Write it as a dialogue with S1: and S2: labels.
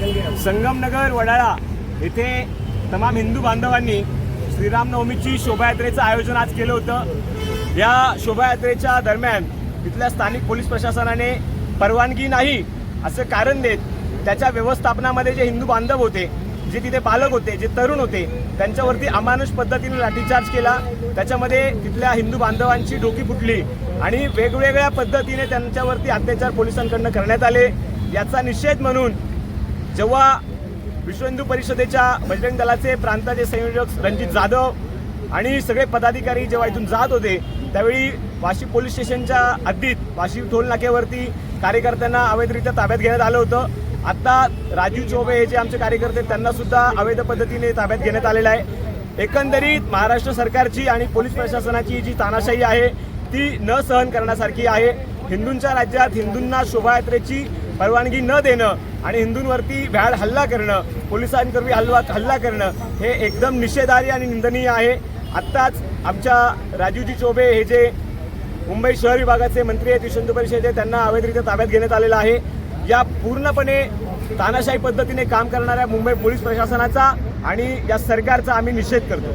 S1: संगमनगर वडाळा येथे तमाम हिंदू बांधवांनी श्रीरामनवमीची शोभायात्रेचं आयोजन आज केलं होतं. या शोभायात्रेच्या दरम्यान तिथल्या स्थानिक पोलीस प्रशासनाने परवानगी नाही असं कारण देत त्याच्या व्यवस्थापनामध्ये जे हिंदू बांधव होते जे तिथे पालक होते जे तरुण होते त्यांच्यावरती अमानुष पद्धतीने लाठीचार्ज केला. त्याच्यामध्ये तिथल्या हिंदू बांधवांची डोकी फुटली आणि वेगवेगळ्या पद्धतीने त्यांच्यावरती अत्याचार पोलिसांकडनं करण्यात आले. याचा निषेध म्हणून जेव्हा विश्व हिंदू परिषदेच्या बजरंग दलाचे प्रांताचे संयोजक रणजित जाधव आणि सगळे पदाधिकारी जेव्हा इथून जात होते त्यावेळी वाशी पोलीस स्टेशनच्या हद्दीत वाशी टोल नाक्यावरती कार्यकर्त्यांना अवैधरित्या ताब्यात घेण्यात आलं होतं. आता राजीव चौबे हे जे आमचे कार्यकर्ते त्यांना सुद्धा अवैध पद्धतीने ताब्यात घेण्यात आलेलं आहे. एकंदरीत महाराष्ट्र सरकारची आणि पोलीस प्रशासनाची जी तानाशाही आहे ती न सहन करण्यासारखी आहे. हिंदूंच्या राज्यात हिंदूंना शोभायात्रेची परवानगी न देणं आणि हिंदूंवरती भ्याड हल्ला करणं पोलिसांकरवी हल्ला हल्ला करणं हे एकदम निषेधार्ह आणि निंदनीय आहे. आत्ताच आमच्या राजीवजी चोबे हे जे मुंबई शहर विभागाचे मंत्री आहेत विश्वंत परिषदेचे त्यांना अवैधरित्या ताब्यात घेण्यात आलेलं आहे. या पूर्णपणे तानाशाही पद्धतीने काम करणाऱ्या मुंबई पोलीस प्रशासनाचा आणि या सरकारचा आम्ही निषेध करतो.